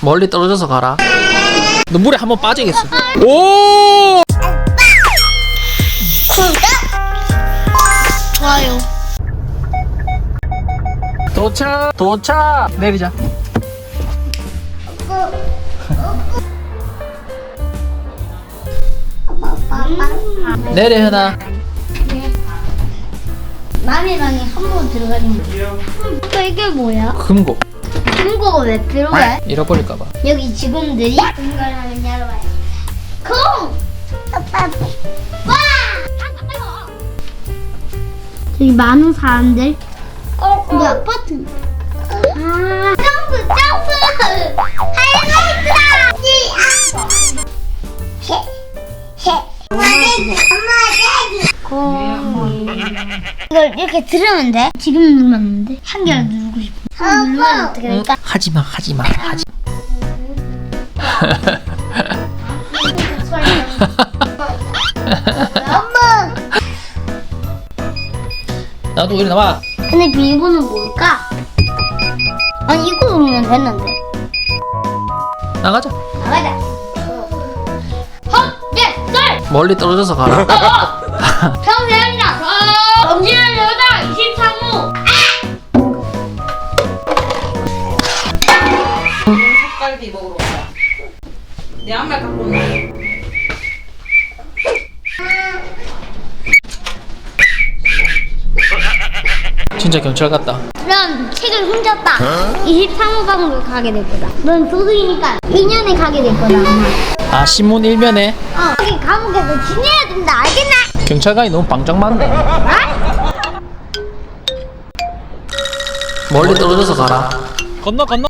멀리 떨어져서 가라. 너 물에 한번 빠지겠어. 오! 좋아요. 도착! 도착! 내리자. 내려, 현아. 남이랑이 한번 들어가는 거. 또 이게 뭐야? 금고. 금고가 왜 필요해? 잃어버릴까봐. 여기 직원들이 공간을 열어봐요. 콩! 와! 저기 많은 사람들. 우리 아파트. 아, 점프, 점프! 하이라이트다! 해, 해. 엄마 대기, 엄마 대기. 이걸 이렇게 들으면 돼? 지금 눌렀는데 한 개를 누르고 싶어. 한번 누르면 어떻게 될까? 하지마, 하지마, 하지 엄마! 나도 이리 나와. 근데 비밀번호 뭘까? 아니 이거 누르면 됐는데. 나가자. 나가자. 헛! 예! 썰! 멀리 떨어져서 가라. 평생 갈비 먹으러 가자. 내 양말 갖고 온다. 진짜 경찰 같다. 넌 책을 훔쳤다. 23호 방으로 가게 될 거다. 넌 도둑이니까 2년에 가게 될 거다. 아, 신문 일면에 어. 여기 감옥에서 지내야 된다. 알겠나? 경찰관이 너무 방장 많네. 아? 멀리 떨어져서 가라. 건너, 건너.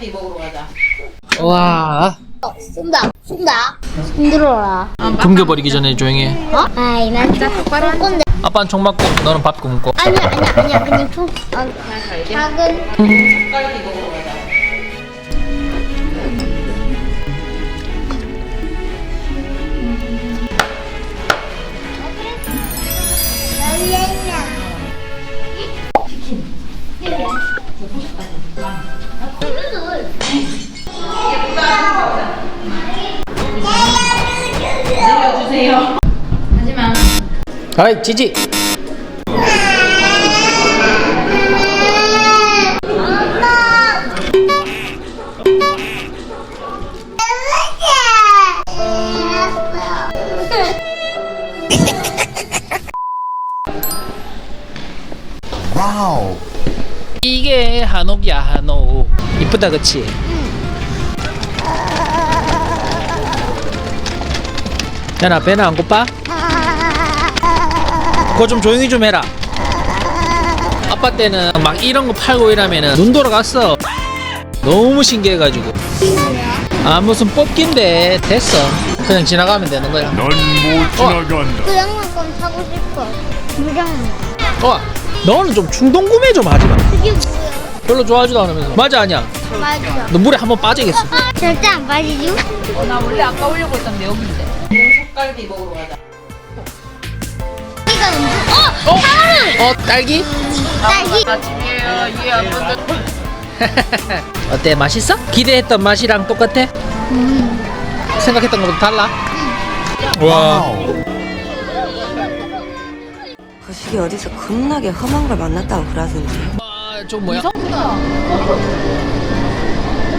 갈비 먹으러 가자. 와. 어, 쏜다. 쏜다. 손들어라. 굶겨버리기 전에 조용히 해. 어? 아이, 난 똑바로 건데. 아빠는 총 맞고 너는 밥 굶고. 아니야, 아니야, 아니야. 그냥 총. 어, 작은. 갈비 먹으러 가자. 아이, 지지. 이게 한옥이야, 한옥. 이쁘다, 그치? 야나 배는 안 고파? 그거 좀 조용히 좀 해라. 아빠 때는 막 이런 거 팔고 이러면은 눈 돌아갔어. 너무 신기해가지고. 아 무슨 뽑기인데 됐어. 그냥 지나가면 되는 거야. 넌 못 지나간다. 그 장난감 사고 싶어. 무장난. 어, 너는 좀 충동 구매 좀 하지 마. 그게 뭐야? 별로 좋아하지도 않으면서. 맞아 아니야. 맞아. 너 물에 한번 빠지겠어. 절대 안 빠지죠? 어, 나 원래 아까 오려고 했던데 여기인데. 갈비 먹으러 가자. 이거 어! 어! 어 딸기? 딸기. 나중에요. 이해 안 본다. 어때 맛있어? 기대했던 맛이랑 똑같아? 생각했던 것보다 달라? 와. 그 시기 어디서 겁나게 험한 걸 만났다고 그러던데. 아, 저 뭐야?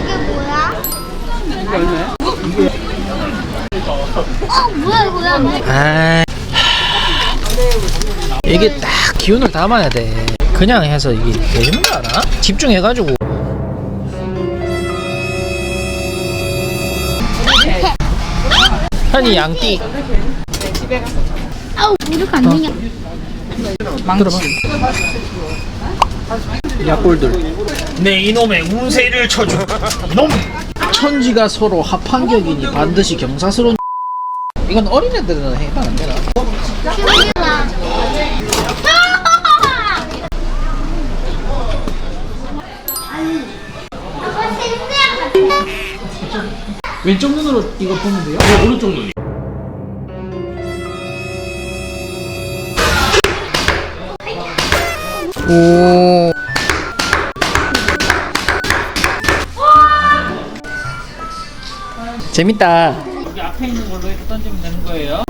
이게 뭐야? 어 뭐야 이거야? 아, 이게 딱 기운을 담아야 돼. 그냥 해서 이게 되는 거 알아? 집중해가지고. 현이 양띠 아우 이렇게 안 되냐? 들어봐. 약골들. 내 이놈의 운세를 쳐줘. 이놈. 천지가 서로 합한 격이니 반드시 경사스러운. 이건 어린애들은 해봐 안 되나? 왼쪽 눈으로 이거 보면 돼요? 네, 오른쪽 눈이. 오. 재밌다. 여기 앞에 있는 걸로 해서 던지면 되는 거예요.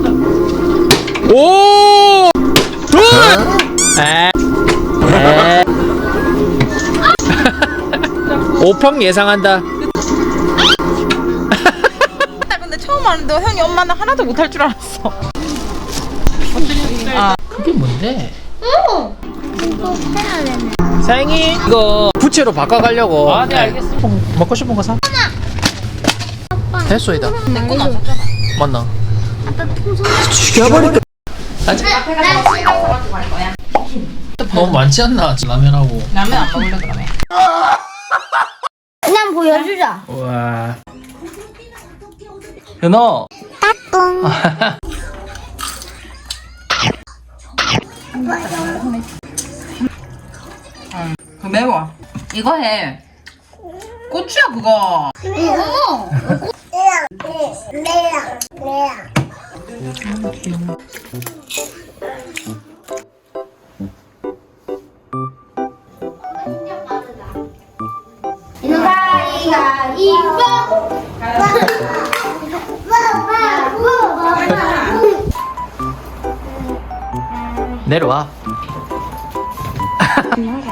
오! 굿! 에. 에. 오펑 예상한다. 나 근데 처음 하는데 형이 엄마는 하나도 못할 줄 알았어. 아. 그게 뭔데? 이거 되네. 사장님 이거 부채로 바꿔가려고. 아, 네 알겠어. 먹고 싶은 거 사. 됐어 이다. 내건 안 샀잖아. 맞나? 죽여버릴까? 아직 나 집에 가서 갈 거야. 너무 많지 않나? 라면하고. 라면 안 먹을래 그러면. 그냥 보여주자. 와. 현호. 그 매워. 이거 해. 고추야 그거. 이뻐. 내려와.